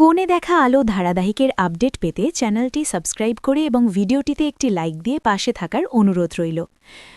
কোণে দেখা আলো ধারাবাহিকের আপডেট পেতে চ্যানেলটি সাবস্ক্রাইব করে এবং ভিডিওটিতে একটি লাইক দিয়ে পাশে থাকার অনুরোধ রইল।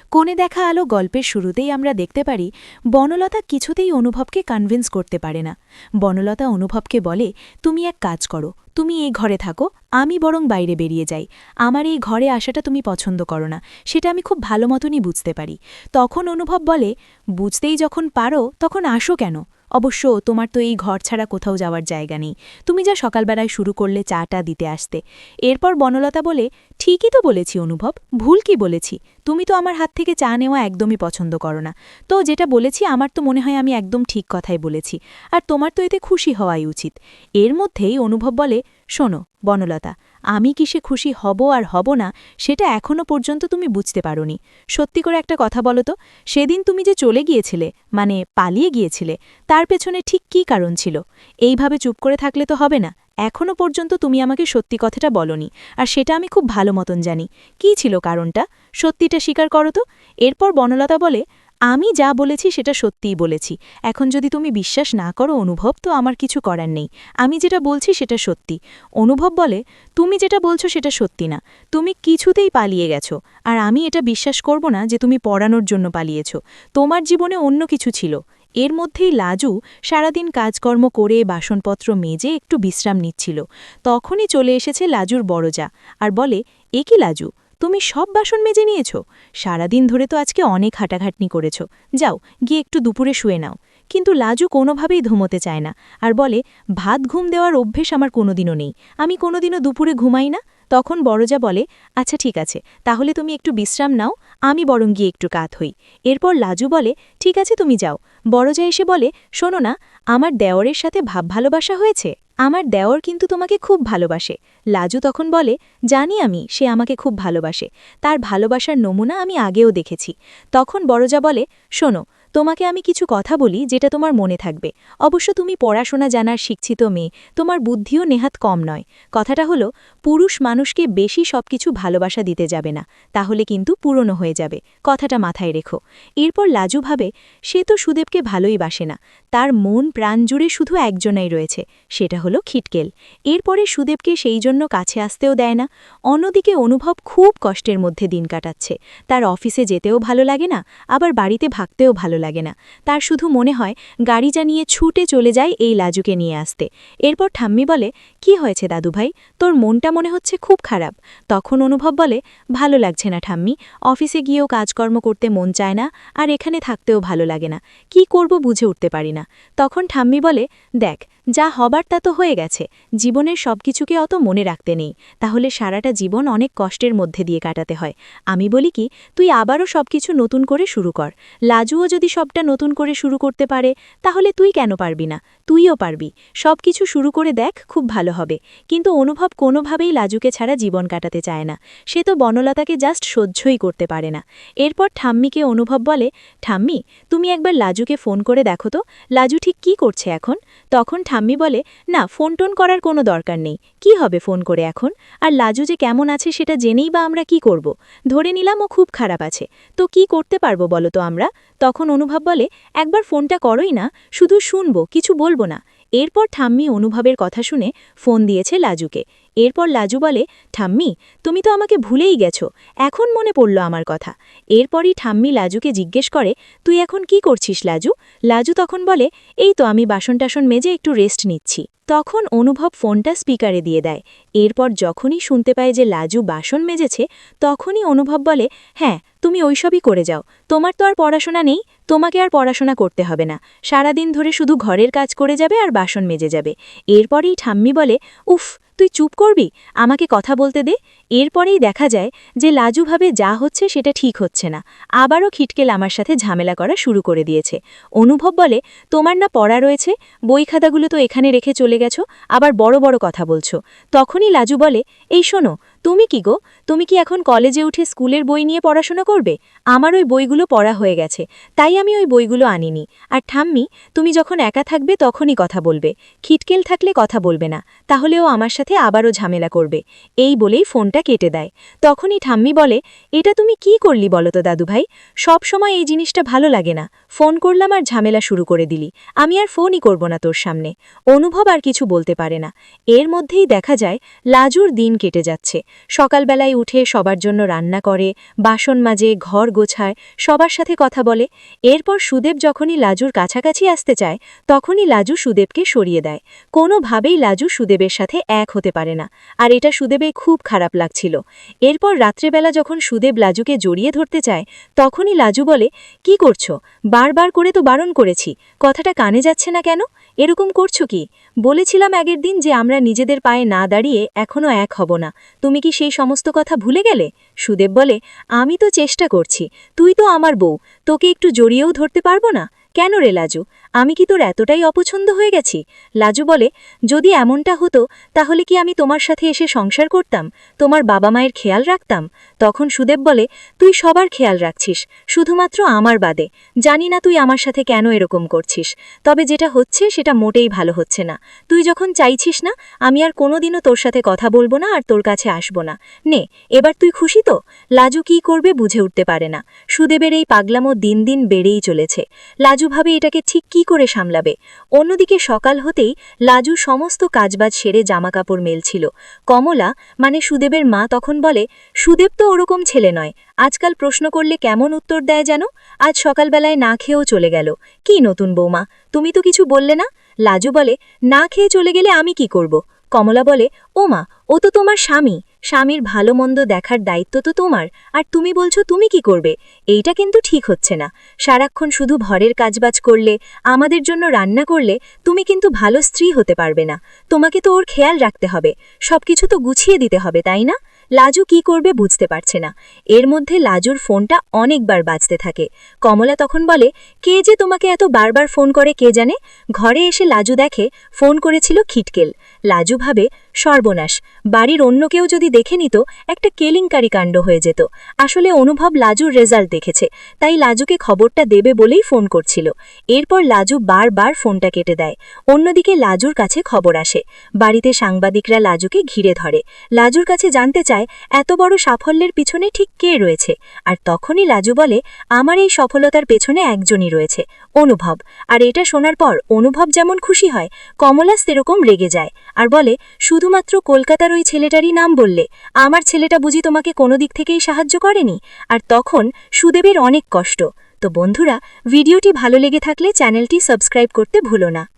কোণে দেখা আলো গল্পের শুরুতেই আমরা দেখতে পারি, বনলতা কিছুতেই অনুভবকে কনভিন্স করতে পারে না। বনলতা অনুভবকে বলে, তুমি এক কাজ করো, তুমি এই ঘরে থাকো, আমি বরং বাইরে বেরিয়ে যাই। আমার এই ঘরে আসাটা তুমি পছন্দ করো না, সেটা আমি খুব ভালো মতনই বুঝতে পারি। তখন অনুভব বলে, বুঝতেই যখন পারো, তখন আসো কেন? অবশ্য তোমার তো এই ঘর ছাড়া কোথাও যাওয়ার জায়গা নেই। তুমি যা সকালবেলায় শুরু করলে চাটা দিতে আসতে। এরপর বনলতা বলে, ঠিকই তো বলেছি অনুভব, ভুল কি বলেছি? তুমি তো আমার হাত থেকে চা নেওয়া একদমই পছন্দ করো না। তো যেটা বলেছি, আমার তো মনে হয় আমি একদম ঠিক কথাই বলেছি। আর তোমার তো এতে খুশি হওয়াই উচিত। এর মধ্যেই অনুভব বলে, শোনো, বনলতা, আমি কিসে খুশি হব আর হব না, সেটা এখনও পর্যন্ত তুমি বুঝতে পারোনি। সত্যি করে একটা কথা বলো তো, সেদিন তুমি যে চলে গিয়েছিলে মানে পালিয়ে গিয়েছিলে, তার পেছনে ঠিক কী কারণ ছিল? এইভাবে চুপ করে থাকলে তো হবে না। এখনও পর্যন্ত তুমি আমাকে সত্যি কথাটা বলনি, আর সেটা আমি খুব ভালো মতন জানি। কি ছিল কারণটা? সত্যিটা স্বীকার করো তো। এরপর বনলতা বলে, আমি যা বলেছি সেটা সত্যিই বলেছি। এখন যদি তুমি বিশ্বাস না করো অনুভব, তো আমার কিছু করার নেই। আমি যেটা বলছি সেটা সত্যি। অনুভব বলে, তুমি যেটা বলছো সেটা সত্যি না। তুমি কিছুতেই পালিয়ে গেছো, আর আমি এটা বিশ্বাস করব না যে তুমি পড়ানোর জন্য পালিয়েছ। তোমার জীবনে অন্য কিছু ছিল। এর মধ্যেই লাজু সারাদিন কাজকর্ম করে বাসনপত্র মেজে একটু বিশ্রাম নিচ্ছিল। তখনই চলে এসেছে লাজুর বড়জা আর বলে, এ কি লাজু? তুমি সব বাসন মেজে নিয়েছ? সারাদিন ধরে তো আজকে অনেক হাঁটাঘাটনি করেছ। যাও, গিয়ে একটু দুপুরে শুয়ে নাও। কিন্তু লাজু কোনোভাবেই ধুমোতে চায় না। আর বলে, ভাত ঘুম দেওয়ার অভ্যেস আমার কোনোদিনও নেই। আমি কোনোদিনও দুপুরে ঘুমাই না? তখন বড়জা বলে আচ্ছা ঠিক আছে, তাহলে তুমি একটু বিশ্রাম নাও, আমি বরং গিয়ে একটু কাত হই। এরপর লাজু বলে, ঠিক আছে, তুমি যাও। বড়জা এসে বলে, শোনো না, আমার দেওরের সাথে ভাব ভালোবাসা হয়েছে? আমার দেওর কিন্তু তোমাকে খুব ভালোবাসে। লাজু তখন বলে, জানি আমি, সে আমাকে খুব ভালোবাসে। তার ভালোবাসার নমুনা আমি আগেও দেখেছি। তখন বড়জা বলে, শোনো তোমাকে আমি কিছু কথা বলি যেটা তোমার মনে থাকবে। অবশ্য তুমি পড়াশোনা জানার শিক্ষিত মেয়ে, তোমার বুদ্ধিও নেহাত কম নয়। কথাটা হলো, পুরুষ মানুষকে বেশি সবকিছু ভালোবাসা দিতে যাবে না, তাহলে কিন্তু পুরনো হয়ে যাবে। কথাটা মাথায় রেখো। এরপর লাজু ভাবে, সে তো সুদেবকে ভালোই বাসে না, তার মন প্রাণ জুড়ে শুধু একজনাই রয়েছে, সেটা হলো খিটকেল। এরপরে সুদেবকে সেই জন্য কাছে আসতেও দেয় না, অন্যদিকে অনুভব খুব কষ্টের মধ্যে দিন কাটাচ্ছে। তার অফিসে যেতেও ভালো লাগে না, আবার বাড়িতে ভাগতেও ভালো লাগে না। তার শুধু মনে হয়, গাড়ি জানিয়ে ছুটে চলে যায় এই লাজুকে নিয়ে আসতে। এরপর ঠাম্মি বলে, কি হয়েছে দাদুভাই? তোর মনটা মনে হচ্ছে খুব খারাপ। তখন অনুভব বলে, ভালো লাগছে না ঠাম্মি। অফিসে গিয়েও কাজকর্ম করতে মন চায় না, আর এখানে থাকতেও ভালো লাগে না। কি করব বুঝে উঠতে পারি না। তখন ঠাম্মি বলে, দেখ, যা হবার তা তো হয়ে গেছে। জীবনের সব কিছুকে অত মনে রাখতে নেই। তাহলে সারাটা জীবন অনেক কষ্টের মধ্যে দিয়ে কাটাতে হয়। আমি বলি কি, তুই আবারও সব কিছু নতুন করে শুরু কর। লাজুও যদি সবটা নতুন করে শুরু করতে পারে, তাহলে তুই কেন পারবি না? তুইও পারবি। সব কিছু শুরু করে দেখ, খুব ভালো হবে। কিন্তু অনুভব কোনোভাবেই লাজুকে ছাড়া জীবন কাটাতে চায় না। সে তো বনলতাকে জাস্ট সহ্যই করতে পারে না। এরপর ঠাম্মিকে অনুভব বলে, ঠাম্মি, তুমি একবার লাজুকে ফোন করে দেখো তো, লাজু ঠিক কি করছে এখন? তখন ঠাম্মি বলে, না, ফোন টোন করার কোনো দরকার নেই। কি হবে ফোন করে এখন? আর লাজু যে কেমন আছে সেটা জেনেই বা আমরা কি করব? ধরে নিলাম ও খুব খারাপ আছে। তো কি করতে পারব বলো তো আমরা? তখন অনুভব বলে, একবার ফোনটা করই না, শুধু শুনব, কিছু বলব না। এরপর ঠাম্মি অনুভবের কথা শুনে ফোন দিয়েছে লাজুকে। এরপর লাজু বলে, ঠাম্মি, তুমি তো আমাকে ভুলেই গেছো। এখন মনে পড়ল আমার কথা। এরপরই ঠাম্মি লাজুকে জিজ্ঞেস করে, তুই এখন কি করছিস লাজু? লাজু তখন বলে, এই তো আমি বাসন টাসন মেজে একটু রেস্ট নিচ্ছি। তখন অনুভব ফোনটা স্পিকারে দিয়ে দেয়। এরপর যখনই শুনতে পায় যে লাজু বাসন মেজেছে, তখনই অনুভব বলে হ্যাঁ তুমি ওইসবই করে যাও। তোমার তো আর পড়াশোনা নেই, তোমাকে আর পড়াশোনা করতে হবে না। সারাদিন ধরে শুধু ঘরের কাজ করে যাবে আর বাসন মেজে যাবে। এরপরেই ঠাম্মি বলে, উফ তুই চুপ করবি? আমাকে কথা বলতে দে। এরপরেই দেখা যায় যে লাজুভাবে যা হচ্ছে সেটা ঠিক হচ্ছে না। আবারও খিটকেল আমার সাথে ঝামেলা করা শুরু করে দিয়েছে। অনুভব বলে, তোমার না পড়া রয়েছে, বই খাতাগুলো তো এখানে রেখে চলে গেছো, আবার বড় বড় কথা বলছো। তখনই লাজু বলে, এই শোনো, তুমি কি গো? তুমি কি এখন কলেজে উঠে স্কুলের বই নিয়ে পড়াশোনা করবে? আমার ওই বইগুলো পড়া হয়ে গেছে, তাই আমি ওই বইগুলো আনিনি। আর ঠাম্মি, তুমি যখন একা থাকবে তখনই কথা বলবে। খিটকেল থাকলে কথা বলবে না তাহলেও আমার সাথে আবারও ঝামেলা করবে। এই বলেই ফোনটা কেটে দেয়। তখনই ঠাম্মি বলে, এটা তুমি কি করলি বলো তো দাদুভাই? সব সময় এই জিনিসটা ভালো লাগে না। ফোন করলাম আর ঝামেলা শুরু করে দিলি। আমি আর ফোনই করব না তোর সামনে। অনুভব আর কিছু বলতে পারে না। এর মধ্যেই দেখা যায়, লাজুর দিন কেটে যাচ্ছে। সকালবেলায় উঠে সবার জন্য রান্না করে, বাসন মাজে, ঘর গোছায়, সবার সাথে কথা বলে। এরপর সুদেব যখনই লাজুর কাছাকাছি আসতে চায়, তখনই লাজু সুদেবকে সরিয়ে দেয়। কোনোভাবেই লাজু সুদেবের সাথে এক হতে পারে না। আর এটা সুদেবে খুব খারাপ লাগছিল। এরপর রাত্রেবেলা যখন সুদেব লাজুকে জড়িয়ে ধরতে চায়, তখনই লাজু বলে, কি করছ? বারবার করে তো বারণ করেছি। কথাটা কানে যাচ্ছে না কেন? এরকম করছ কি? বলেছিলাম আগের দিন যে আমরা নিজেদের পায়ে না দাঁড়িয়ে এখনও এক হব না। তুমি কি সেই সমস্ত কথা ভুলে গেলে? সুদেব বলে, আমি তো চেষ্টা করছি। তুই তো আমার বউ। তোকে একটু জড়িয়েও ধরতে পারব না? কেন রে লাজু? আমি কি তোর এতটাই অপছন্দ হয়ে গেছি? লাজু বলে, যদি এমনটা হতো, তাহলে কি আমি তোমার সাথে এসে সংসার করতাম? তোমার বাবা মায়ের খেয়াল রাখতাম? তখন সুদেব বলে, তুই সবার খেয়াল রাখছিস, শুধুমাত্র আমার বাদে। জানি না তুই আমার সাথে কেন এরকম করছিস। তবে যেটা হচ্ছে, সেটা মোটেই ভালো হচ্ছে না। তুই যখন চাইছিস না, আমি আর কোনোদিনও তোর সাথে কথা বলব না আর তোর কাছে আসব না। নে, এবার তুই খুশি তো? লাজু কি করবে বুঝে উঠতে পারে না। সুদেবের এই পাগলামো দিন দিন বেড়েই চলেছে। লাজু ভাবে এটাকে ঠিক কি করে সামলাবে। অন্যদিকে সকাল হতেই লাজু সমস্ত কাজবাজ সেরে জামাকাপড় মেলছিল। কমলা মানে সুদেবের মা, তখন বলে, সুদেব তো ওরকম ছেলে নয়। আজকাল প্রশ্ন করলে কেমন উত্তর দেয় যেন আজ সকালবেলায় না খেয়েও চলে গেল। কি নতুন বৌমা? তুমি তো কিছু বললে না? লাজু বলে, না খেয়ে চলে গেলে আমি কি করব? কমলা বলে ও মা ও তো তোমার স্বামী। স্বামীর ভালো মন্দ দেখার দায়িত্ব তো তোমার, আর তুমি বলছো তুমি কি করবে? এইটা কিন্তু ঠিক হচ্ছে না। সারাক্ষণ শুধু ঘরের কাজবাজ করলে, আমাদের জন্য রান্না করলে, তুমি কিন্তু ভালো স্ত্রী হতে পারবে না। তোমাকে তো ওর খেয়াল রাখতে হবে। সবকিছু তো গুছিয়ে দিতে হবে, তাই না? লাজু কি করবে বুঝতে পারছে না। এর মধ্যে লাজুর ফোনটা অনেকবার বাজতে থাকে। কমলা তখন বলে, কে যে তোমাকে এত বারবার ফোন করে কে জানে? ঘরে এসে লাজু দেখে, ফোন করেছিল খিটকেল। লাজু ভাবে সর্বনাশ। বাড়ির অন্য কেউ যদি দেখে নিত, একটা কেলিংকারি কাণ্ড হয়ে যেত। আসলে অনুভব লাজুর রেজাল্ট দেখেছে, তাই লাজুকে খবরটা দেবে বলেই ফোন করছিল। এরপর লাজু বারবার ফোনটা কেটে দেয়। অন্যদিকে লাজুর কাছে খবর আসে। বাড়িতে সাংবাদিকরা লাজুকে ঘিরে ধরে। লাজুর কাছে জানতে চায়, এত বড় সাফল্যের পিছনে ঠিক কে রয়েছে? আর তখনই লাজু বলে, আমার এই সফলতার পেছনে একজনই রয়েছে। অনুভব। আর এটা শোনার পর অনুভব যেমন খুশি হয়, কমলা সেরকম রেগে যায়। আর বলে, শুধুমাত্র কলকাতার ওই ছেলেটারই নাম বললে, আমার ছেলেটা বুঝি তোমাকে কোনো দিক থেকেই সাহায্য করেনি? আর তখন সুদেবের অনেক কষ্ট। তো বন্ধুরা, ভিডিওটি ভালো লেগে থাকলে চ্যানেলটি সাবস্ক্রাইব করতে ভুলো না।